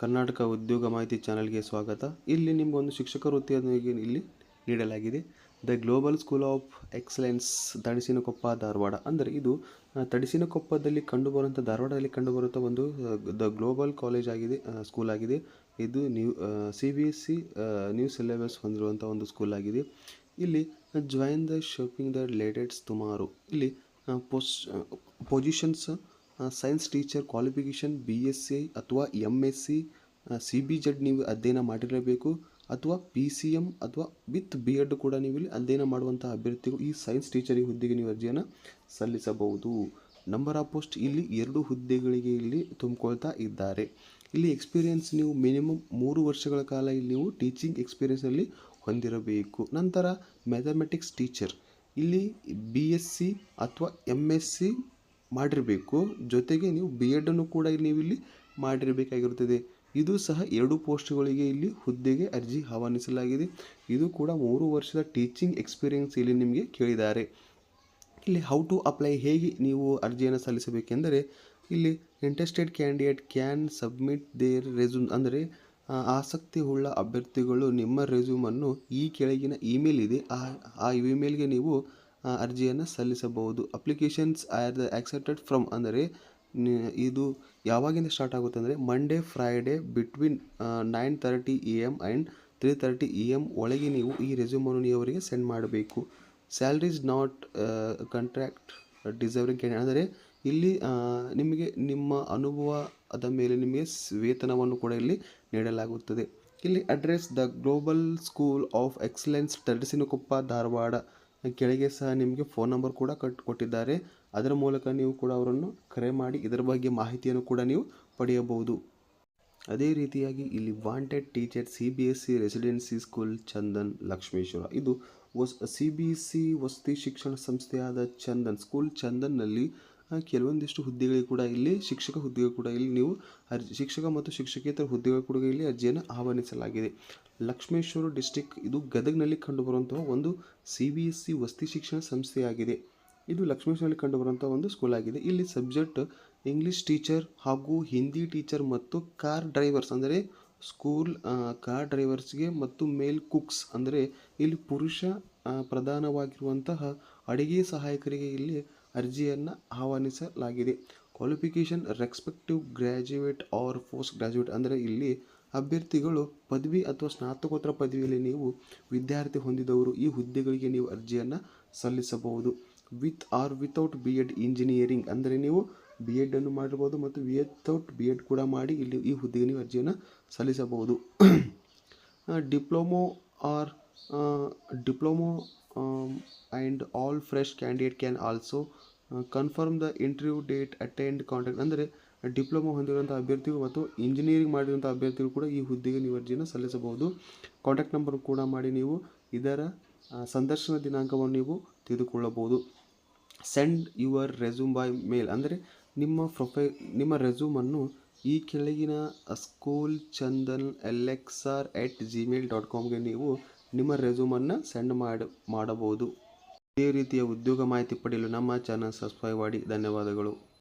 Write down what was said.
ಕರ್ನಾಟಕ ಉದ್ಯೋಗ ಮಾಹಿತಿ ಚಾನಲ್ಗೆ ಸ್ವಾಗತ. ಇಲ್ಲಿ ನಿಮಗೊಂದು ಶಿಕ್ಷಕ ವೃತ್ತಿಯನ್ನು ಇಲ್ಲಿ ನೀಡಲಾಗಿದೆ. The global school of excellence, Tadisinakoppa, Dharwad. ಅಂದರೆ ಇದು ತಡಿಸಿನಕೊಪ್ಪದಲ್ಲಿ ಕಂಡುಬರುವಂಥ, ಧಾರವಾಡದಲ್ಲಿ ಕಂಡುಬರುವಂಥ ಒಂದು ದ ಗ್ಲೋಬಲ್ ಕಾಲೇಜ್ ಆಗಿದೆ ಸ್ಕೂಲ್ ಆಗಿದೆ. ಇದು new C B S C new syllabus ಹೊಂದಿರುವಂಥ ಒಂದು ಸ್ಕೂಲ್ ಆಗಿದೆ. ಇಲ್ಲಿ join the shopping the latest ತುಮಾರು ಇಲ್ಲಿ pos positions science teacher qualification B S C ಅಥವಾ M S C C B Z ನೀವು ಅಧ್ಯಯನ ಮಾಡಿರಬೇಕು ಅಥವಾ ಪಿ ಸಿ ಎಂ ಅಥವಾ ವಿತ್ ಬಿ ಎಡ್ ಕೂಡ ನೀವು ಇಲ್ಲಿ ಅಧ್ಯಯನ ಮಾಡುವಂಥ ಅಭ್ಯರ್ಥಿಗಳು ಈ ಸೈನ್ಸ್ ಟೀಚರಿಗೆ ಹುದ್ದೆಗೆ ನೀವು ಅರ್ಜಿಯನ್ನು ಸಲ್ಲಿಸಬಹುದು. ನಂಬರ್ ಆಫ್ ಪೋಸ್ಟ್ ಇಲ್ಲಿ ಎರಡು ಹುದ್ದೆಗಳಿಗೆ ಇಲ್ಲಿ ತುಂಬಿಕೊಳ್ತಾ ಇದ್ದಾರೆ. ಇಲ್ಲಿ ಎಕ್ಸ್ಪೀರಿಯನ್ಸ್ ನೀವು ಮಿನಿಮಮ್ ಮೂರು ವರ್ಷಗಳ ಕಾಲ ಇಲ್ಲಿ ನೀವು ಟೀಚಿಂಗ್ ಎಕ್ಸ್ಪೀರಿಯೆನ್ಸಲ್ಲಿ ಹೊಂದಿರಬೇಕು. ನಂತರ ಮ್ಯಾಥಮೆಟಿಕ್ಸ್ ಟೀಚರ್ ಇಲ್ಲಿ ಬಿ ಎಸ್ ಸಿ ಅಥವಾ ಎಂ ಎಸ್ ಸಿ ಮಾಡಿರಬೇಕು. ಜೊತೆಗೆ ನೀವು ಬಿ ಎಡನ್ನು ಕೂಡ ನೀವಿಲ್ಲಿ ಮಾಡಿರಬೇಕಾಗಿರುತ್ತದೆ. ಇದು ಸಹ ಎರಡು ಪೋಸ್ಟ್ಗಳಿಗೆ ಇಲ್ಲಿ ಹುದ್ದೆಗೆ ಅರ್ಜಿ ಆಹ್ವಾನಿಸಲಾಗಿದೆ. ಇದು ಕೂಡ ಮೂರು ವರ್ಷದ ಟೀಚಿಂಗ್ ಎಕ್ಸ್ಪೀರಿಯನ್ಸ್ ಇಲ್ಲಿ ನಿಮಗೆ ಕೇಳಿದ್ದಾರೆ. ಇಲ್ಲಿ ಹೌ ಟು ಅಪ್ಲೈ ಹೇಗೆ ನೀವು ಅರ್ಜಿಯನ್ನು ಸಲ್ಲಿಸಬೇಕೆಂದರೆ, ಇಲ್ಲಿ interested candidate can submit their resume ಅಂದರೆ ಆಸಕ್ತಿ ಉಳ್ಳ ಅಭ್ಯರ್ಥಿಗಳು ನಿಮ್ಮ ರೆಸ್ಯೂಮನ್ನು ಈ ಕೆಳಗಿನ ಇಮೇಲ್ ಇದೆ. ಆ ಆ ಇಮೇಲ್ಗೆ ನೀವು ಅರ್ಜಿಯನ್ನು ಸಲ್ಲಿಸಬಹುದು. Applications are the accepted from ಅಂದರೆ ಇದು ಯಾವಾಗಿಂದ ಸ್ಟಾರ್ಟ್ ಆಗುತ್ತೆ ಅಂದರೆ Monday Friday between nine thirty a m and three thirty a m ಒಳಗೆ ನೀವು ಈ ರೆಸ್ಯೂಮನ್ನು ನೀವು ಅವರಿಗೆ ಸೆಂಡ್ ಮಾಡಬೇಕು. Salaries not contract deserving candidate ಅಂದರೆ ಇಲ್ಲಿ ನಿಮಗೆ ನಿಮ್ಮ ಅನುಭವದ ಮೇಲೆ ನಿಮಗೆ ವೇತನವನ್ನು ಕೂಡ ಇಲ್ಲಿ ನೀಡಲಾಗುತ್ತದೆ. ಇಲ್ಲಿ address the global school of excellence Tadasinakoppa Dharwad ಕೆಳಗೆ ಸಹ ನಿಮಗೆ ಫೋನ್ ನಂಬರ್ ಕೂಡ ಕಟ್ ಕೊಟ್ಟಿದ್ದಾರೆ. ಅದರ ಮೂಲಕ ನೀವು ಕೂಡ ಅವರನ್ನು ಕರೆ ಮಾಡಿ ಇದರ ಬಗ್ಗೆ ಮಾಹಿತಿಯನ್ನು ಕೂಡ ನೀವು ಪಡೆಯಬಹುದು. ಅದೇ ರೀತಿಯಾಗಿ ಇಲ್ಲಿ wanted teacher C B S C residency school Chandan Lakshmeshwar ಇದು ವಸ್ ಸಿ ಬಿ ಎಸ್ ಸಿ ವಸತಿ ಶಿಕ್ಷಣ ಸಂಸ್ಥೆಯಾದ ಚಂದನ್ ಸ್ಕೂಲ್ ಚಂದನ್ನಲ್ಲಿ ಕೆಲವೊಂದಿಷ್ಟು ಹುದ್ದೆಗಳಿಗೆ ಕೂಡ ಇಲ್ಲಿ ಶಿಕ್ಷಕ ಹುದ್ದೆಗಳು ಕೂಡ ಇಲ್ಲಿ ನೀವು ಅರ್ಜಿ, ಶಿಕ್ಷಕ ಮತ್ತು ಶಿಕ್ಷಕೇತರ ಹುದ್ದೆಗಳು ಕೂಡ ಇಲ್ಲಿ ಅರ್ಜಿಯನ್ನು ಆಹ್ವಾನಿಸಲಾಗಿದೆ. ಲಕ್ಷ್ಮೇಶ್ವರ ಡಿಸ್ಟಿಕ್ ಇದು ಗದಗ್ನಲ್ಲಿ ಕಂಡುಬರುವಂತಹ ಒಂದು ಸಿ ಬಿ ಎಸ್ ಸಿ ವಸತಿ ಶಿಕ್ಷಣ ಸಂಸ್ಥೆಯಾಗಿದೆ. ಇದು ಲಕ್ಷ್ಮೇಶ್ವರಲ್ಲಿ ಕಂಡುಬರುವಂಥ ಒಂದು ಸ್ಕೂಲ್ ಆಗಿದೆ. ಇಲ್ಲಿ ಸಬ್ಜೆಕ್ಟ್ ಇಂಗ್ಲೀಷ್ ಟೀಚರ್ ಹಾಗೂ ಹಿಂದಿ ಟೀಚರ್ ಮತ್ತು ಕಾರ್ ಡ್ರೈವರ್ಸ್ ಅಂದರೆ ಸ್ಕೂಲ್ ಕಾರ್ ಡ್ರೈವರ್ಸ್ಗೆ ಮತ್ತು ಮೇಲ್ ಕುಕ್ಸ್ ಅಂದರೆ ಇಲ್ಲಿ ಪುರುಷ ಪ್ರಧಾನವಾಗಿರುವಂತಹ ಅಡಿಗೆ ಸಹಾಯಕರಿಗೆ ಇಲ್ಲಿ ಅರ್ಜಿಯನ್ನು ಆಹ್ವಾನಿಸಲಾಗಿದೆ. Qualification respective graduate or post graduate ಅಂದರೆ ಇಲ್ಲಿ ಅಭ್ಯರ್ಥಿಗಳು ಪದವಿ ಅಥವಾ ಸ್ನಾತಕೋತ್ತರ ಪದವಿಯಲ್ಲಿ ನೀವು ವಿದ್ಯಾರ್ಥಿ ಹೊಂದಿದವರು, ಈ ಹುದ್ದೆಗಳಿಗೆ ನೀವು ಅರ್ಜಿಯನ್ನು ಸಲ್ಲಿಸಬಹುದು. With or without B Ed engineering ಅಂದರೆ ನೀವು ಬಿ ಎಡನ್ನು ಮಾಡಿರ್ಬೋದು ಮತ್ತು ವಿತೌಟ್ ಬಿ ಎಡ್ ಕೂಡ ಮಾಡಿ ಇಲ್ಲಿ ಈ ಹುದ್ದೆಗೆ ನೀವು ಅರ್ಜಿಯನ್ನು ಸಲ್ಲಿಸಬಹುದು. Diploma or diploma and all fresh candidate can also confirm the interview date attend contact ಅಂದರೆ ಡಿಪ್ಲೊಮೊ ಹೊಂದಿರುವಂಥ ಅಭ್ಯರ್ಥಿಗಳು ಮತ್ತು ಇಂಜಿನಿಯರಿಂಗ್ ಮಾಡಿರುವಂಥ ಅಭ್ಯರ್ಥಿಗಳು ಕೂಡ ಈ ಹುದ್ದೆಗೆ ನೀವು ಅರ್ಜಿಯನ್ನು ಸಲ್ಲಿಸಬಹುದು. ಕಾಂಟ್ಯಾಕ್ಟ್ ನಂಬರ್ ಕೂಡ ಮಾಡಿ ನೀವು ಇದರ ಸಂದರ್ಶನ ದಿನಾಂಕವನ್ನು ನೀವು ತಿಳಿದುಕೊಳ್ಳಬಹುದು. Send your resume by mail ಅಂದರೆ ನಿಮ್ಮ ಪ್ರೊಫೈ, ನಿಮ್ಮ ರೆಸ್ಯೂಮನ್ನು ಈ ಕೆಳಗಿನ school Chandan L at Gmail dot ಕಾಮ್ಗೆ ನೀವು ನಿಮ್ಮ ರೆಸ್ಯೂಮನ್ನು ಸೆಂಡ್ ಮಾಡಿ, ಮಾಡಬಹುದು. ಇದೇ ರೀತಿಯ ಉದ್ಯೋಗ ಮಾಹಿತಿ ಪಡೆಯಲು ನಮ್ಮ ಚಾನಲ್ ಸಬ್ಸ್ಕ್ರೈಬ್ ಮಾಡಿ. ಧನ್ಯವಾದಗಳು.